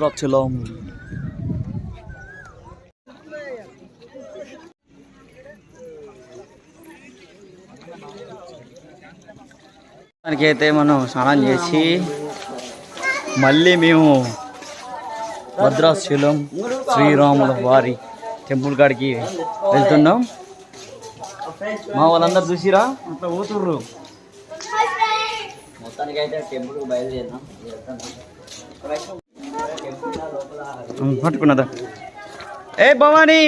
భద్రాచలం దానికైతే మనం స్నానం చేసి మళ్ళీ మేము భద్రాచలం శ్రీరాముల వారి టెంపుల్ కాడికి వెళ్తున్నాం. మా వాళ్ళందరూ చూసిరా? అట్లా పోతుర్రు. మొత్తానికి అయితే టెంపుల్ బయలుదేరినాం. పట్టుకున్నదా? ఏ భవానీ!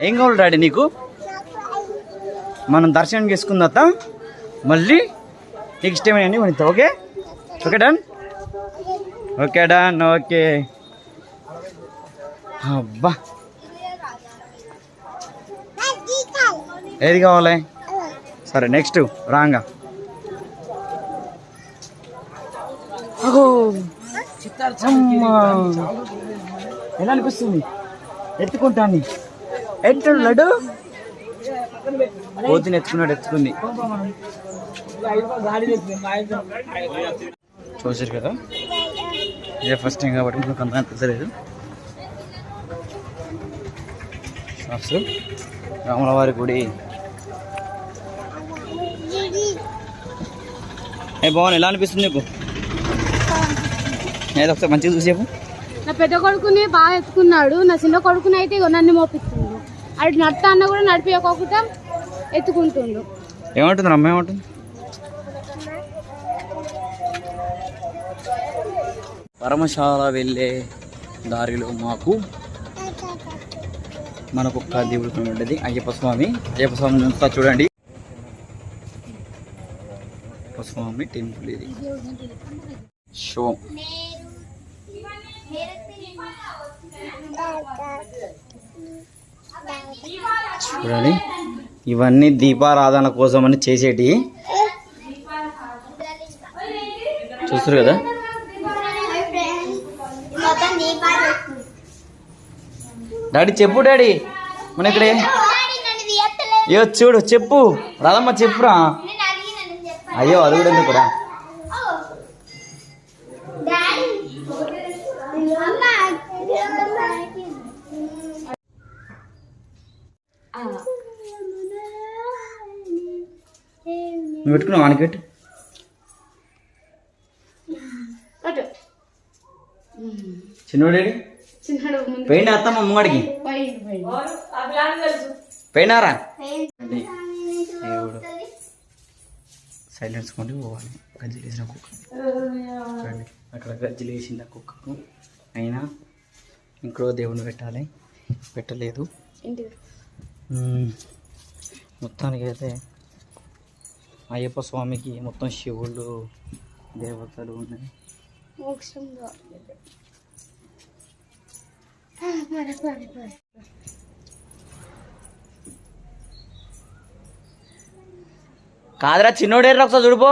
ఏం కావాలి డాడీ నీకు? మనం దర్శనం చేసుకుందా మళ్ళీ నీకు ఇష్టమైన మనతో okay? Okay done? Okay done okay. అబ్బా! ఏది కావాలి? సరే నెక్స్ట్ రాంగా. ఎలా అనిపిస్తుంది? ఎత్తుకుంటాను లడ్డు పోతుని ఎత్తుకున్నాడు ఎత్తుకుంది. చూసారు కదా? ఇదే ఫస్ట్ టైం కాబట్టి మనకు అంత తెలియదు షాప్స్ రాములవారి గుడి. ఏ బాగుంది ఎలా అనిపిస్తుంది నీకు? ఏదో ఒకసారి మంచిగా చూసేపు నా పెద్ద కొడుకుని బాగా ఎత్తుకున్నాడు. నా చిన్న కొడుకుని అయితే నన్ను మోపిస్తుండు. అటు నడతా అన్న కూడా నడిపియకోకుండా ఎత్తుకుంటుండు. ఏమంటుంది అమ్మ ఏమంటుంది? పరమశాల వెళ్ళే దారిలో మాకు మనకు ఒక్క దేవుడు ఉండేది అయ్యప్ప స్వామి. అయ్యప్ప స్వామి అంతా చూడండి. అయ్యప్ప స్వామి టెంపుల్ ఇది. షో చూడండి. ఇవన్నీ దీపారాధన కోసం అని చేసేటి. చూస్తారు కదా? డాడీ చెప్పు డాడీ. మన ఇక్కడే. అయ్యో చూడు చెప్పు. రాదమ్మ చెప్పురా. అయ్యో అది కూడా ఎందుకురా? నువ్వు పెట్టుకున్నావు వానికి పెట్టు అటు చిన్నోడు ముందు పెయింట్ అత్తమ్మ ముంగడికి? పోయిండు, పోయిండు. పోయినారా? దేవుడు సైలెన్స్ కొండి పోవాలి. గజ్జలు వేసిన కుక్క. అక్కడ గజ్జలు వేసింది ఆ కుక్కకు. అయినా ఇంకో దేవుని పెట్టాలి. పెట్టలేదు. ఇంటికి. మ్మ్. మొత్తానికి అయితే అయ్యప్ప స్వామికి మొత్తం శివుళ్ళు దేవతలు ఉన్నాయి. కాదురా చిన్నోడే ఒకసారి చూడిపో.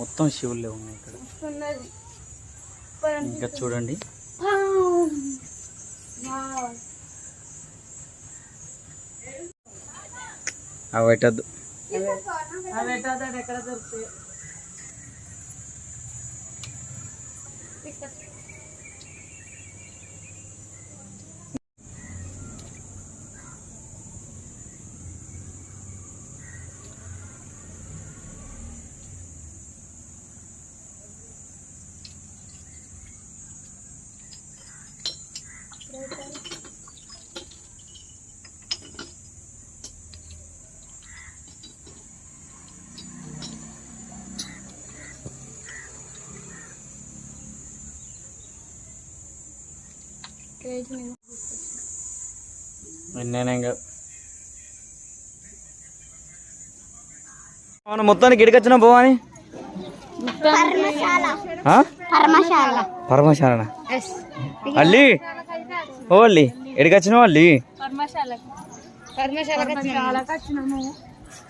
మొత్తం శివుళ్ళే ఉన్నాయి ఇక్కడ. ఇంకా చూడండి. ఆ, వావ్. ఎక్కడ దొరుకుతాయి ఇంకా. అవును మొత్తానికి ఇడికొచ్చిన పోవని పరమశాల పరమశాలన? ఎస్ అల్లి? ఓ అల్లి పర్మశాలకు వచ్చినాము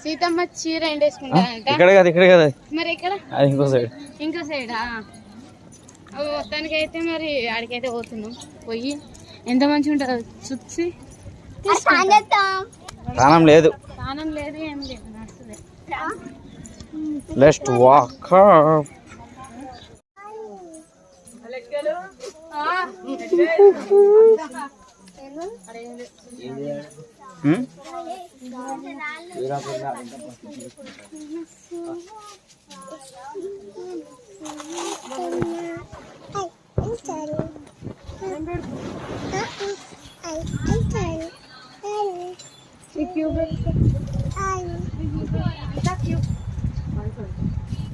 సీతమ్మ చీర ఎండేసుకుంటానంట. ఇక్కడ కదా ఇక్కడ కదా. మరి ఇక్కడ ఇంకో సైడ్. ఇంకో సైడా? మొత్తానికి అయితే మరి ఆడికైతే పోతున్నాం. పోయి ఎంత మంచిగా ఉంటుందో చూసి ప్రాణం లేదు. స్నానం లేదు ఏం లేదు లెస్ట్ వాక్ Thank you will.